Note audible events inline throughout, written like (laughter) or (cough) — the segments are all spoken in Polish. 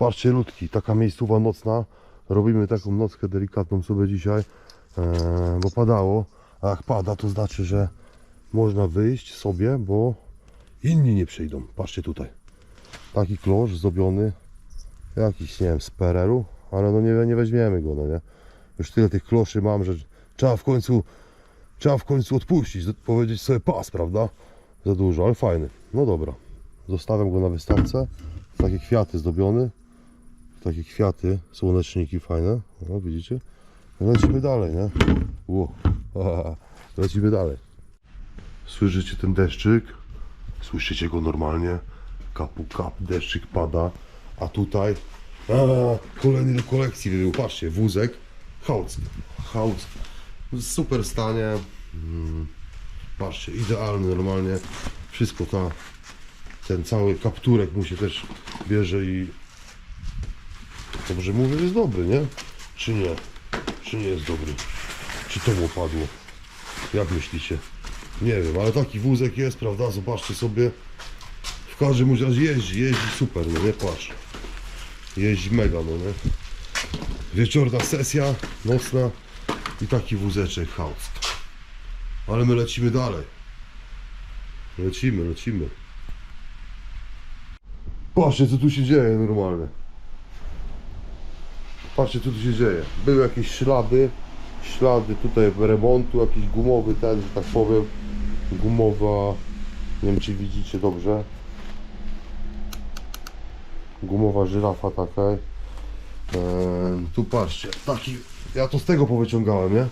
Patrzcie ludki, taka miejscowa nocna. Robimy taką nockę delikatną sobie dzisiaj, e, bo padało. A jak pada, to znaczy, że można wyjść sobie, bo inni nie przyjdą. Patrzcie tutaj. Taki klosz zdobiony, jakiś, nie wiem, z PRL-u, ale no nie, nie weźmiemy go, no nie. Już tyle tych kloszy mam, że trzeba w końcu, trzeba w końcu odpuścić, powiedzieć sobie pas, prawda? Za dużo, ale fajny. No dobra. Zostawiam go na wystawce. Takie kwiaty zdobione. Takie kwiaty, słoneczniki fajne. No widzicie? Lecimy dalej, nie? Ło. Lecimy dalej. Słyszycie ten deszczyk? Słyszycie go normalnie? Kapu kap, deszczyk pada. A tutaj a, kolejny do kolekcji wybył. Patrzcie, wózek. Hałc. Hałc. W super stanie. Mm, Patrzcie, idealny normalnie. Wszystko ta, ten cały kapturek mu się też bierze i dobrze mówię, jest dobry, nie? Czy nie? Czy nie jest dobry? Czy to mu opadło? Jak myślicie? Nie wiem, ale taki wózek jest, prawda? Zobaczcie sobie. W każdym razie jeździ, jeździ super, no nie patrz. Jeździ mega, no nie? Wieczorna sesja, nocna i taki wózeczek Haust. Ale my lecimy dalej. Lecimy, lecimy. Patrzcie co tu się dzieje normalnie. Patrzcie co tu się dzieje. Były jakieś ślady. Ślady tutaj remontu, jakiś gumowy ten, że tak powiem. Gumowa. Nie wiem czy widzicie dobrze. Gumowa żyrafa taka. Eee, tu patrzcie, taki. Ja to z tego powyciągałem, nie?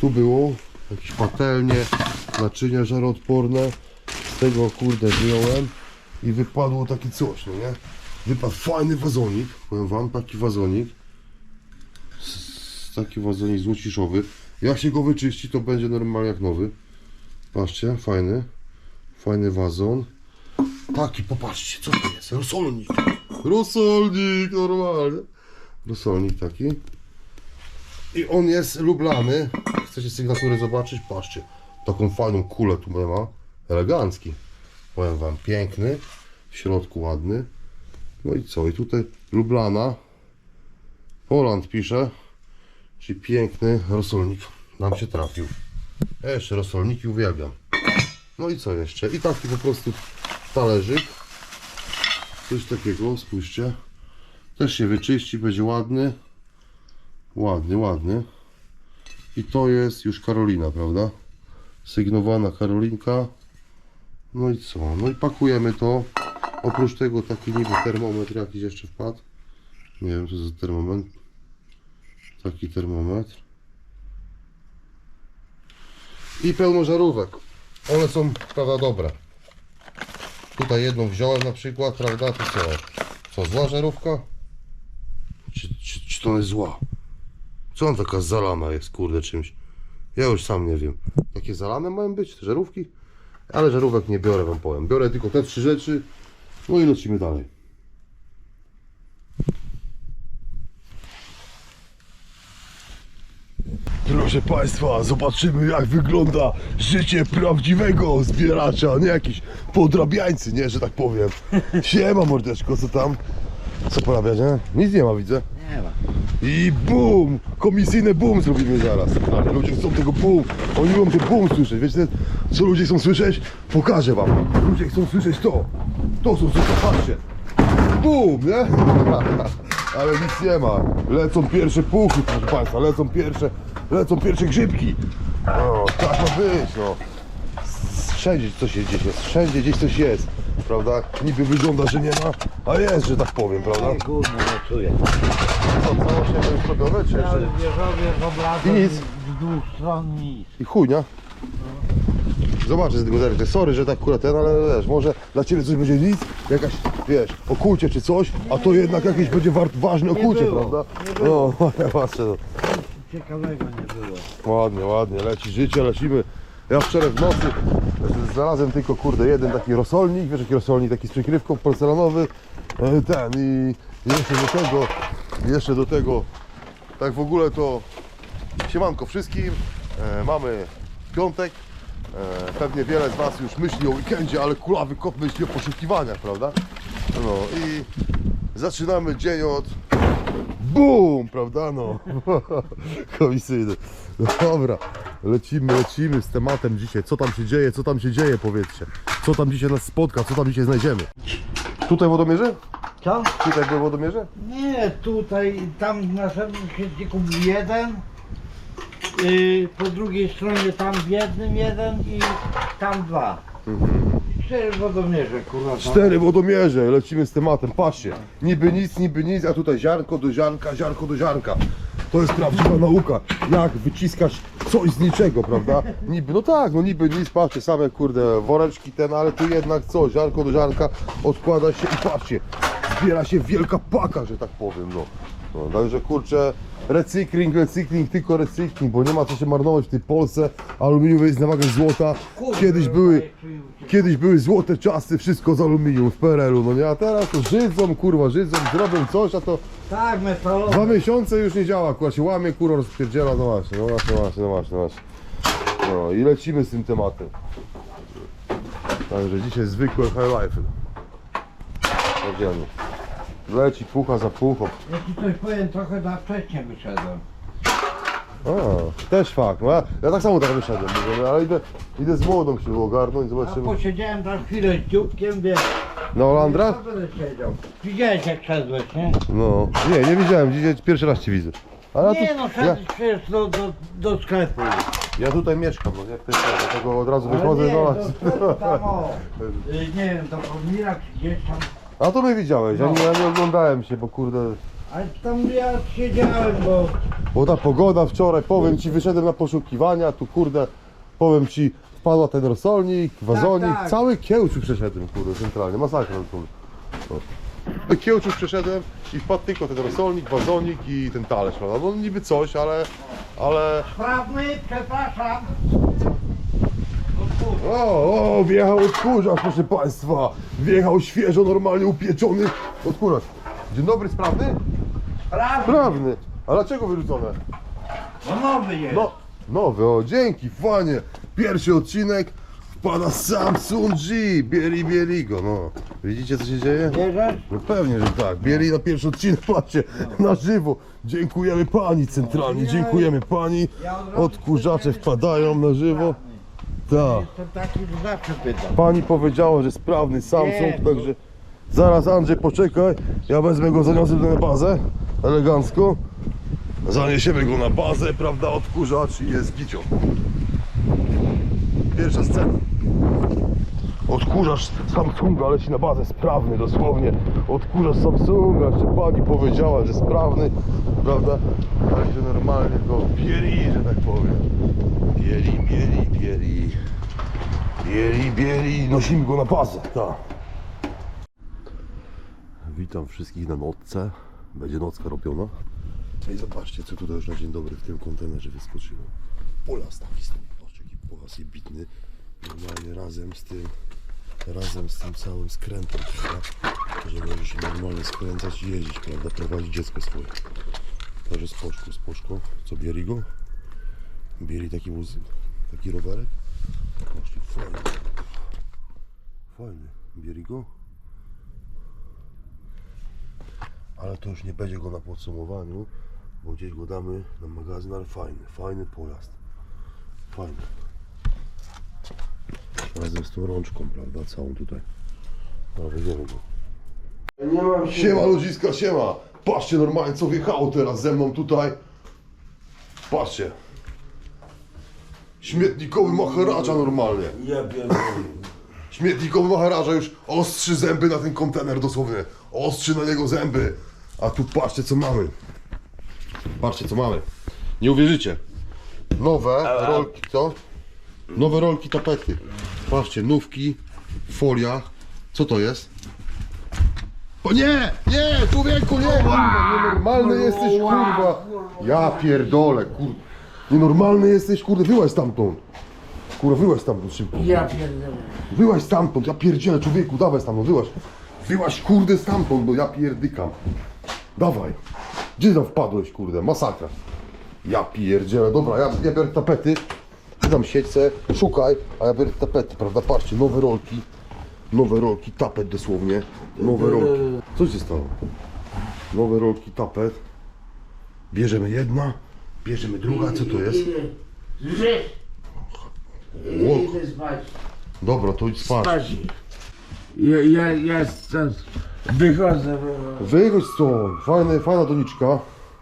Tu było jakieś patelnie, naczynia żaroodporne. Z tego kurde wyjąłem i wypadło takie coś, no nie? Wypadł fajny wazonik, powiem wam, taki wazonik. Taki wazonik złociszowy. Jak się go wyczyści, to będzie normalnie jak nowy. Patrzcie, fajny. Fajny wazon. Taki, popatrzcie, co to jest? Rosolnik. Rosolnik, normalnie. Rosolnik taki. I on jest lublany. Chcecie sygnaturę zobaczyć? Patrzcie. Taką fajną kulę tu ma. Elegancki. Powiem wam, piękny. W środku ładny. No i co? I tutaj Lublana. Poland pisze. Czyli piękny rosolnik. Nam się trafił. Ja jeszcze rosolniki uwielbiam. No i co jeszcze? I taki po prostu talerzyk. Coś takiego, spójrzcie. Też się wyczyści, będzie ładny. Ładny, ładny. I to jest już Karolina, prawda? Sygnowana Karolinka. No i co? No i pakujemy to. Oprócz tego taki niby termometr jakiś jeszcze wpadł. Nie wiem co za termometr. Taki termometr. I pełno żarówek. One są, prawda, dobre. Tutaj jedną wziąłem na przykład, prawda, to co? Co, zła żarówka? Czy, czy, czy to jest zła? Co on taka zalana jest, kurde, czymś? Ja już sam nie wiem. Takie zalane mają być, te żarówki? Ale żarówek nie biorę, wam powiem. Biorę tylko te trzy rzeczy, no i lecimy dalej. Proszę Państwa, zobaczymy jak wygląda życie prawdziwego zbieracza, nie jakiś podrabiańcy, nie, że tak powiem. (laughs) Siema mordeczko, co tam? Co porabiać, nie? Nic nie ma, widzę. Nie ma. I bum! Komisyjne bum zrobimy zaraz. Ale ludzie chcą tego bum. Oni lubią ten bum słyszeć. Wiecie, co ludzie chcą słyszeć? Pokażę wam. Ludzie chcą słyszeć to. To są słyszeć, patrzcie. Bum, nie? (laughs) Ale nic nie ma. Lecą pierwsze puchy, proszę Państwa. Lecą pierwsze, lecą pierwsze grzybki. O, tak ma być, no. Wszędzie coś się gdzieś jest. Wszędzie gdzieś coś jest. Prawda? Niby wygląda, że nie ma, a jest, że tak powiem, prawda? Nie gówno nie czuję. Co, całość nie jest robione, czy jeszcze? wieżowiec I obrazem nic. z dwóch stron nic. I chuj, nie? Zobaczę z tego zerknę. Sorry, że tak akurat ten, ale wiesz, może dla Ciebie coś będzie nic, jakaś, wiesz, okucie czy coś, a to jednak jakieś będzie war, ważne okucie, było, prawda? No, (laughs) ja patrzę, no. Ciekawego nie było. Ładnie, ładnie, leci życie, lecimy. Ja wczoraj w nocy znalazłem tylko, kurde, jeden taki rosolnik, wiesz, taki rosolnik taki z przykrywką porcelanowy, e, ten i jeszcze do tego, jeszcze do tego, tak w ogóle to siemanko wszystkim, e, mamy piątek, e, pewnie wiele z Was już myśli o weekendzie, ale kulawy kot myśli o poszukiwaniach, prawda? No i zaczynamy dzień od BUM! Prawda no? (laughs) Komisyjny. No dobra, lecimy, lecimy z tematem dzisiaj. Co tam się dzieje, co tam się dzieje, powiedzcie. Co tam dzisiaj nas spotka, co tam dzisiaj znajdziemy. Tutaj wodomierze? Co? Tutaj był wodomierze? Nie, tutaj, tam na naszym świetniku był jeden. Yy, po drugiej stronie tam w jednym jeden i tam dwa. I cztery wodomierze, kurwa. Cztery wodomierze, lecimy z tematem. Patrzcie, niby nic, niby nic, a tutaj ziarnko do ziarnka, ziarnko do ziarnka. To jest prawdziwa nauka. Jak wyciskać coś z niczego, prawda? Niby, no tak, no niby nic, patrzcie, same kurde woreczki ten, ale tu jednak co, ziarnko do ziarnka odkłada się i patrzcie, zbiera się wielka paka, że tak powiem, no. No także kurczę, recykling, recykling, tylko recykling, bo nie ma co się marnować w tej Polsce. Aluminium jest na wagę złota. Kiedyś były, tu uciekł. Kiedyś były złote czasy, wszystko z aluminium w PRL-u, no nie? A teraz to żydzą, kurwa, żydzą, zrobią coś, a to Tak, metalowe. dwa miesiące już nie działa, kurwa, się łamie, kurwa, rozpierdziela, no właśnie, no właśnie, no właśnie, no właśnie, no właśnie. No i lecimy z tym tematem. Także dzisiaj zwykłe high life. Jedziemy. Leci pucha za puchą. Ja ci coś powiem, trochę za wcześnie wyszedłem. A, też fakt, no ja, ja tak samo tak wyszedłem, mówię, no, ale idę, idę z młodą się ogarnąć, A zobaczymy. posiedziałem tam chwilę z dzióbkiem, wiesz. Na Olandra? Co będę siedział? Widziałeś jak szedłeś, nie? No, nie, nie widziałem, dzisiaj pierwszy raz Cię widzę. Ale ja tu- Nie no, ja, szedłeś przecież do, do, do sklepu. ja tutaj mieszkam, no jak to jest, dlatego od razu Ale wychodzę, nie, no. do sklepu tam o, (laughs) y, nie wiem, do Podmira czy gdzieś tam. A to my widziałeś, ja nie, ja nie oglądałem się, bo kurde, Ale tam ja siedziałem, bo bo ta pogoda wczoraj, powiem Ci, wyszedłem na poszukiwania, tu kurde, powiem Ci, wpadła ten rosolnik, wazonik, tak. cały kiełczu przeszedłem, kurde, centralnie, masakra, kurde. No. Kiełczu przeszedłem i wpadł tylko ten rosolnik, wazonik i ten talerz, prawda? No niby coś, ale, ale... sprawny, przepraszam. O, o, wjechał odkurzacz, proszę Państwa. Wjechał świeżo, normalnie upieczony odkurzacz. Dzień dobry, sprawny? Sprawny, Sprawny. A dlaczego wyrzucone? no nowy jest. No, nowy, o, dzięki, fajnie. Pierwszy odcinek wpada Samsung G, bieli, bieli go, no. Widzicie, co się dzieje? Bierzesz? No pewnie, że tak. Bieli na pierwszy odcinek, (laughs) patrzcie, na żywo. Dziękujemy Pani centralnie, dziękujemy Pani. Odkurzacze wpadają na żywo. Tak. Taki, zawsze pytam. Pani powiedziała, że sprawny Samsung, Nie, także zaraz Andrzej poczekaj, ja wezmę go, zaniosę na bazę, elegancko. Zaniesiemy go na bazę, prawda, odkurzacz i jest gicio. Pierwsza scena. Odkurzacz Samsunga leci na bazę, sprawny dosłownie. Odkurzacz Samsunga, jeszcze pani powiedziała, że sprawny, prawda? Także normalnie go bieli, że tak powiem. Bieli, bieli, bieli. Bieli, bieli, nosimy go na bazę, tak. Witam wszystkich na nocce. Będzie nocka robiona. I zobaczcie, co tutaj już na dzień dobry w tym kontenerze wyskoczyło. Pojazd taki stoi. Patrzcie, jaki pojazd jebitny. Normalnie razem z tym, razem z tym całym skrętem, prawda? Że możesz się normalnie skręcać i jeździć, prawda? Prowadzić dziecko swoje. Także spoczko, spoczko. Co, bieli go? Bieli taki wóz, taki rowerek? Patrzcie, fajny. Fajny. Bieli go? Ale to już nie będzie go na podsumowaniu, bo gdzieś go damy na magazyn, ale fajny, fajny pojazd. Fajny. Razem z tą rączką, prawda, całą tutaj. No, weźmiemy go. Nie mam Siema ludziska, siema! Patrzcie normalnie co wjechało teraz ze mną tutaj. Patrzcie. Śmietnikowy maharadża normalnie. Ja pierdolę. Śmietnikowy maharadża już ostrzy zęby na ten kontener dosłownie. Ostrzy na niego zęby. A tu patrzcie co mamy. Patrzcie co mamy. Nie uwierzycie. Nowe rolki, co? Nowe rolki tapety. Patrzcie, nówki, folia. Co to jest? O nie! Nie! Człowieku, nie! Kurwa, nienormalny jesteś, kurwa! Ja pierdolę, kurwa. Nienormalny jesteś, kurde, wyłaź stamtąd. Kurwa, wyłaź stamtąd szybko. Ja pierdolę. Wyłaź stamtąd, ja pierdzielę człowieku, dawaj stamtąd, wyłaź. Wyłaź kurde stamtąd, bo ja pierdykam. Dawaj. Gdzie tam wpadłeś, kurde, masakra. Ja pierdzielę, dobra, ja, ja biorę tapety. Ty tam siedź se, szukaj, a ja biorę tapety, prawda, patrzcie, nowe rolki. Nowe rolki, tapet dosłownie. Nowe rolki. Co się stało? Nowe rolki, tapet. Bierzemy jedna, bierzemy druga, co to jest? Żeś! Łok. Idę spać. Dobra, to idź spać. Spać. Ja, ja, ja stąd wychodzę. bo- Wychodź stąd, fajna, fajna doniczka.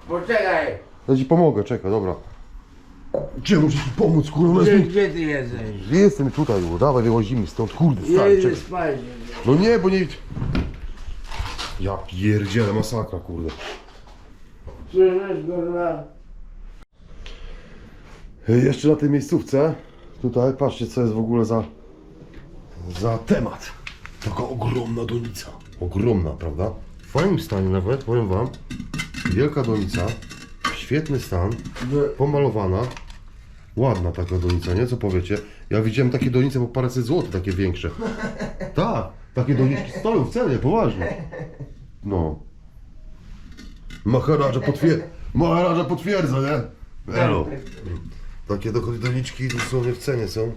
Poczekaj. Ja ci pomogę, czekaj, dobra. Gdzie muszę ci pomóc, kurwa? Gdzie, Gdzie, ty jesteś? Jestem tutaj, już, dawaj, wyłazimy stąd, kurde, stary, czekaj. spać. No nie, bo nie... Ja pierdzielę, masakra, kurde. Słyszysz, kurwa? E, Jeszcze na tej miejscówce, tutaj, patrzcie co jest w ogóle za, za temat. Taka ogromna donica. Ogromna, prawda? W fajnym stanie nawet, powiem wam. Wielka donica, świetny stan, pomalowana. Ładna taka donica, nie? Co powiecie? Ja widziałem takie donice po paręset złotych, takie większe. (laughs) Tak, takie doniczki stoją w cenie, poważnie. No. Maharaja potwierdza, Maharaja potwierdza, nie? Elo. Takie do- doniczki dosłownie w cenie są.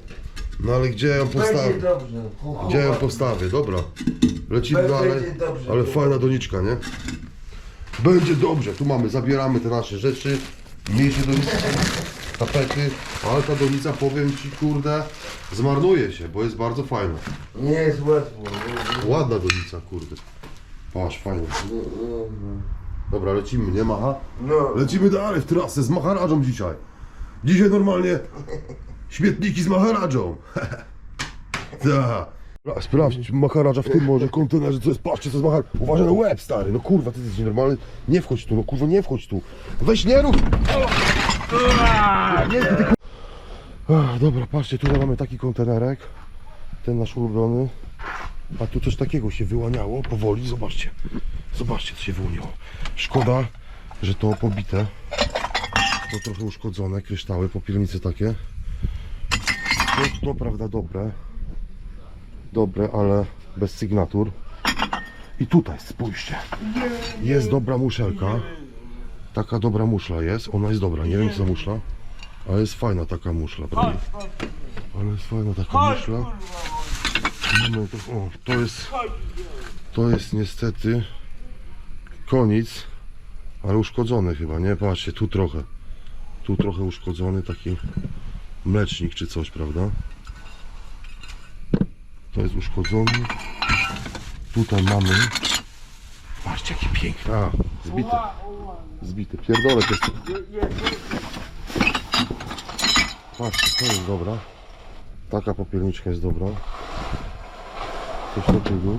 No ale gdzie ją Będzie postawię? dobrze. Gdzie ją postawię? Dobra. Lecimy dalej. Ale fajna doniczka, nie? Będzie dobrze. Tu mamy, zabieramy te nasze rzeczy. Mniejsze donice, tapety. Ale ta donica, powiem Ci, kurde, zmarnuje się, bo jest bardzo fajna. Nie jest łatwo. Ładna donica, kurde. Patrz, fajna. Dobra, lecimy, nie Macha? No. Lecimy dalej w trasę z Maharadżą dzisiaj. Dzisiaj normalnie (laughs) śmietniki z Maharadżą. (laughs) Tak. Sprawdź, Maharadża w tym może kontenerze, co jest, patrzcie co jest Maharadża. Uważaj na łeb, stary, no kurwa, ty jesteś normalny. Nie wchodź tu, no kurwa, nie wchodź tu. Weź nie rób! Nie, ty, ty, kur- Ach, Dobra, patrzcie, tutaj mamy taki kontenerek. Ten nasz ulubiony. A tu coś takiego się wyłaniało powoli, zobaczcie. Zobaczcie, co się wyłoniło. Szkoda, że to pobite. To trochę uszkodzone, kryształy, popielnice takie. To, to prawda dobre. Dobre, ale bez sygnatur. I tutaj spójrzcie. Jest dobra muszelka. Taka dobra muszla jest. Ona jest dobra, nie wiem co za muszla. Ale jest fajna taka muszla, prawda? Ale jest fajna taka muszla. To, o, to jest to jest niestety koniec, ale uszkodzony chyba, nie? Patrzcie, tu trochę. Tu trochę uszkodzony taki mlecznik czy coś, prawda? To jest uszkodzony. Tutaj mamy. Patrzcie, jakie piękne. A, zbite. Zbite. Pierdolę to jest. Patrzcie, to jest dobra. Taka popielniczka jest dobra. Coś takiego.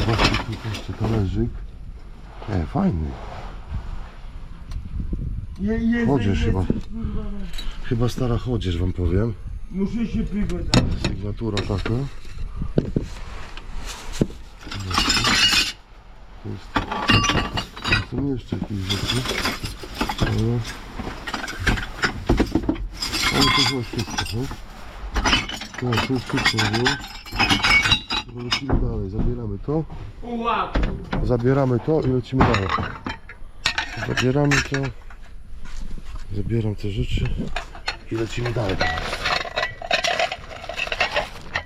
Zobaczcie, tu jeszcze talerzyk. E, fajny. Chodzież je- chyba. Chyba stara chodzież wam powiem. Muszę się przygotować. Sygnatura taka. To jest... Są jeszcze jakieś rzeczy. Ale... Ale to chyba wszystko, no? Tak, to jest wszystko, no. Dobra, Lecimy dalej, zabieramy to. Zabieramy to i lecimy dalej. Zabieramy to. Zabieram te rzeczy i lecimy dalej.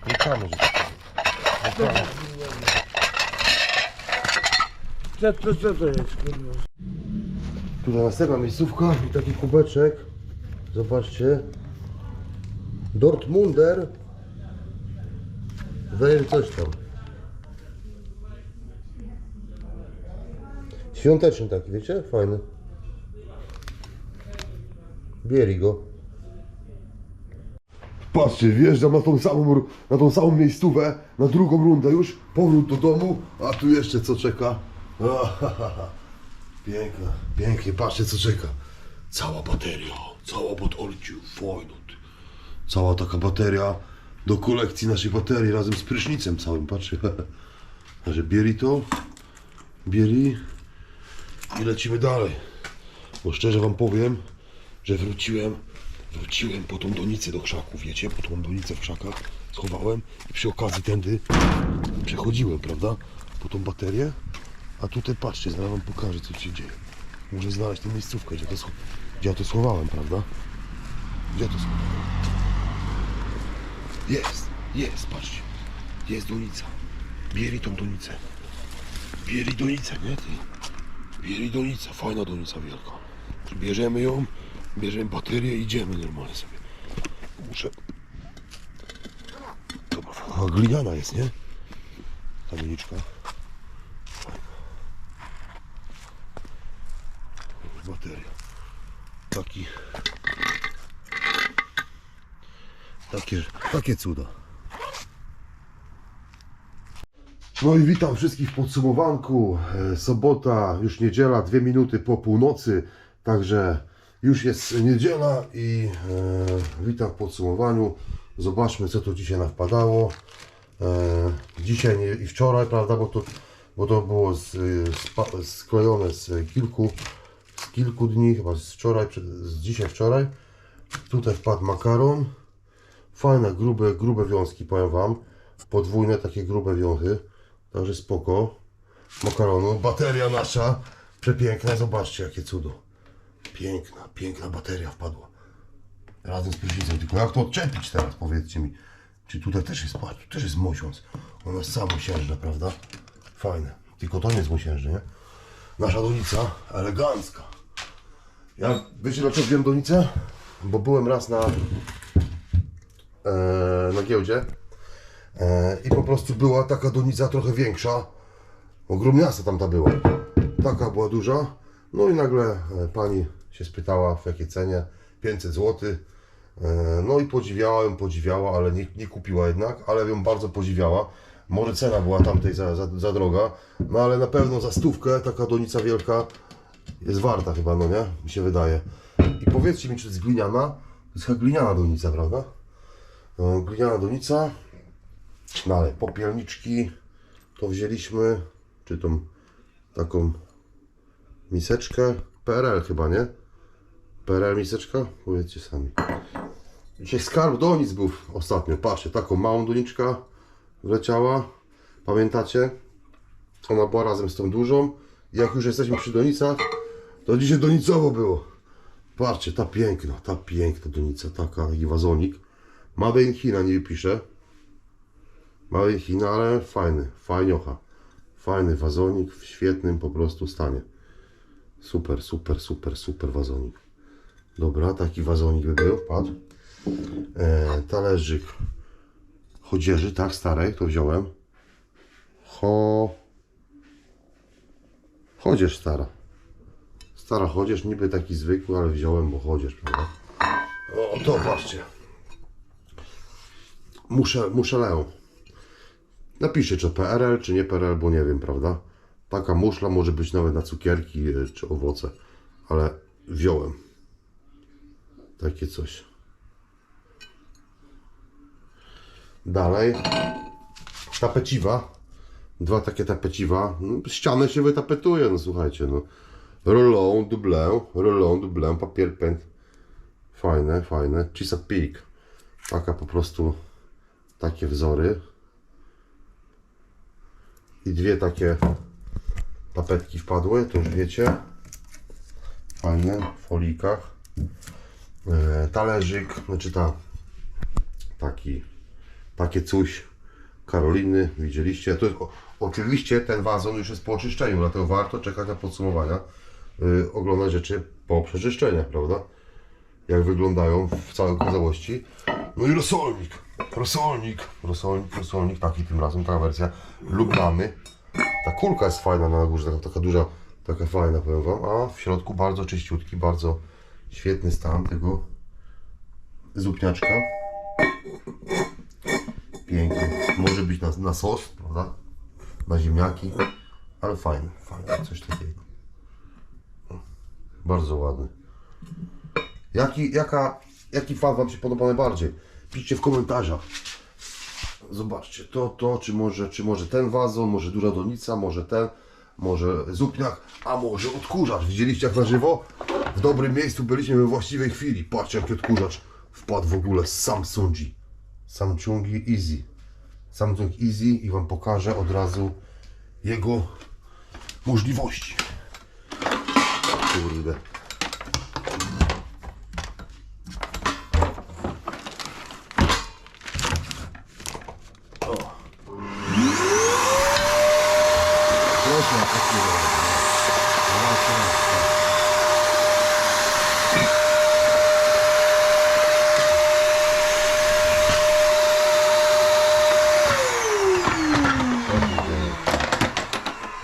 Wracamy, że Wracamy. Co, to, co to jest, kurwa? Tutaj następna miejscówka i taki kubeczek. Zobaczcie. Dortmunder. Wejr coś tam. Świąteczny taki, wiecie? Fajny. Bieri go. Patrzcie, wjeżdżam na tą samą, na tą samą miejscówę, na drugą rundę już, powrót do domu, a tu jeszcze co czeka? Piękne, pięknie, patrzcie co czeka. Cała bateria, cała bateria, fajno. ty. Cała taka bateria do kolekcji naszej baterii razem z prysznicem całym, patrzcie. (laughs) Także bieri to, bieri i lecimy dalej. Bo szczerze wam powiem, że wróciłem, wróciłem po tą donicę do krzaków, wiecie, po tą donicę w krzakach schowałem i przy okazji tędy przechodziłem, prawda, po tą baterię, a tutaj patrzcie, zaraz wam pokażę co się dzieje. Muszę znaleźć tę miejscówkę, gdzie, to, gdzie ja to schowałem, prawda? Gdzie ja to schowałem? Jest! Jest, patrzcie. Jest donica. Bierz tą donicę. Bierz donicę, nie ty? Bierz donicę, fajna donica wielka. Bierzemy ją, bierzemy baterię i idziemy normalnie sobie. Muszę... Dobra, a gliniana jest, nie? Ta. Bateria. Taki... Takie, takie cuda. No i witam wszystkich w podsumowanku. E, Sobota, już niedziela, dwie minuty po północy, także już jest niedziela i e, witam w podsumowaniu. Zobaczmy, co tu dzisiaj nawpadało. E, dzisiaj nie, i wczoraj, prawda, bo to, bo to było z, z, sklejone z kilku, z kilku dni, chyba z wczoraj, z dzisiaj, wczoraj. Tutaj wpadł makaron. Fajne, grube, grube wiązki, powiem Wam. Podwójne takie grube wiązki. Także spoko. Makaronu. Bateria nasza. Przepiękna. Zobaczcie, jakie cudo. Piękna, piękna bateria wpadła. Razem z prysznicem. Tylko jak to odczepić teraz, powiedzcie mi. Czy tutaj też jest, patrz, też jest mosiąc. Ona jest samosiężna, prawda? Fajne. Tylko to nie jest mosiężne, nie? Nasza donica elegancka. Ja, wiecie dlaczego wziąłem donicę? Bo byłem raz na e, na giełdzie e, i po prostu była taka donica trochę większa. Ogromniasta tam ta była. Taka była duża. No i nagle e, pani się spytała w jakiej cenie 500 zł. E, no i podziwiała ją, podziwiała, ale nie, nie kupiła jednak, ale ją bardzo podziwiała. Może cena była tamtej za, za, za droga, no ale na pewno za stówkę taka donica wielka jest warta chyba, no nie? Mi się wydaje. I powiedzcie mi, czy to jest gliniana? To jest chyba gliniana donica, prawda? No, gliniana donica. Dalej, popielniczki. To wzięliśmy. Czy tą taką miseczkę. PRL chyba, nie? PRL miseczka? Powiedzcie sami. Dzisiaj skarb donic był ostatnio. Patrzcie, taką małą doniczka wleciała. Pamiętacie? Ona była razem z tą dużą. Jak już jesteśmy przy donicach, to dzisiaj donicowo było. Patrzcie, ta piękna, ta piękna donica, taka, taki wazonik. Made in China nie pisze. Made in China, ale fajny, fajniocha. Fajny wazonik w świetnym po prostu stanie. Super, super, super, super wazonik. Dobra, taki wazonik by był. E, talerzyk chodzieży, tak, starej, to wziąłem. Cho... Chodzież stara. Stara chodzież, niby taki zwykły, ale wziąłem, bo chodzież, prawda? O, to patrzcie. Muszę, muszę. Napiszcie, czy PRL, czy nie PRL, bo nie wiem, prawda? Taka muszla może być nawet na cukierki, e, czy owoce, ale wziąłem. Takie coś. Dalej. Tapeciwa. Dwa takie tapeciwa. No, ścianę się wytapetuje, no słuchajcie, no. Rolą, dublę, rolą, dublę, papier pęd. Fajne, fajne. Chesapeake. Taka po prostu, takie wzory. I dwie takie tapetki wpadły, to już wiecie. Fajne, w folikach. E, talerzyk, znaczy ta, taki, takie coś Karoliny, widzieliście. To jest, o, oczywiście ten wazon już jest po oczyszczeniu, dlatego warto czekać na podsumowania, y, oglądać rzeczy po przeczyszczeniach, prawda? Jak wyglądają w całej całości. No i rosolnik, rosolnik, rosolnik, rosolnik, taki tym razem, ta wersja Lugnamy. Ta kulka jest fajna na górze, taka, taka duża, taka fajna, powiem Wam, a w środku bardzo czyściutki, bardzo świetny stan tego zupniaczka. Piękny. Może być na, na sos, prawda? Na ziemniaki. Ale fajny, fajny, coś takiego. Bardzo ładny. Jaki, jaka, jaki fan Wam się podoba najbardziej? Piszcie w komentarzach. Zobaczcie, to, to, czy może, czy może ten wazon, może duża donica, może ten, może zupniak, a może odkurzacz. Widzieliście jak na żywo? W dobrym miejscu byliśmy we właściwej chwili. Patrzcie jaki odkurzacz wpadł w ogóle z Samsungi. Samsungi Easy. Samsung Easy i Wam pokażę od razu jego możliwości. Kurde. Wiecie, jak to się robi. no. Zobaczcie, tak. Co się dzieje?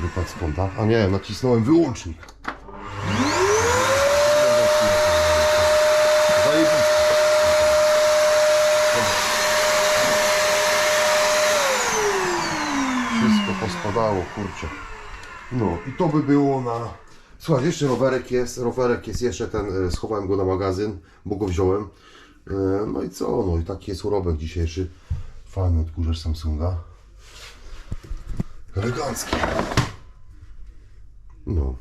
Wypadł z kąta. A nie, nacisnąłem wyłącznik. Wszystko pospadało, kurczę. No i to by było na... Słuchaj, jeszcze rowerek jest, rowerek jest jeszcze ten, e, schowałem go na magazyn, bo go wziąłem. E, No i co, no i taki jest urobek dzisiejszy. Fajny odkurzacz Samsunga. Elegancki. No.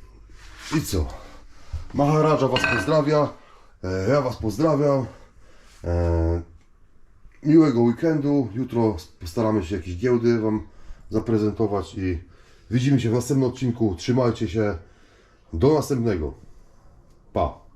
I co? Maharadża Was pozdrawia. E, Ja Was pozdrawiam. E, Miłego weekendu. Jutro postaramy się jakieś giełdy Wam zaprezentować i widzimy się w następnym odcinku. Trzymajcie się. Do następnego. Pa.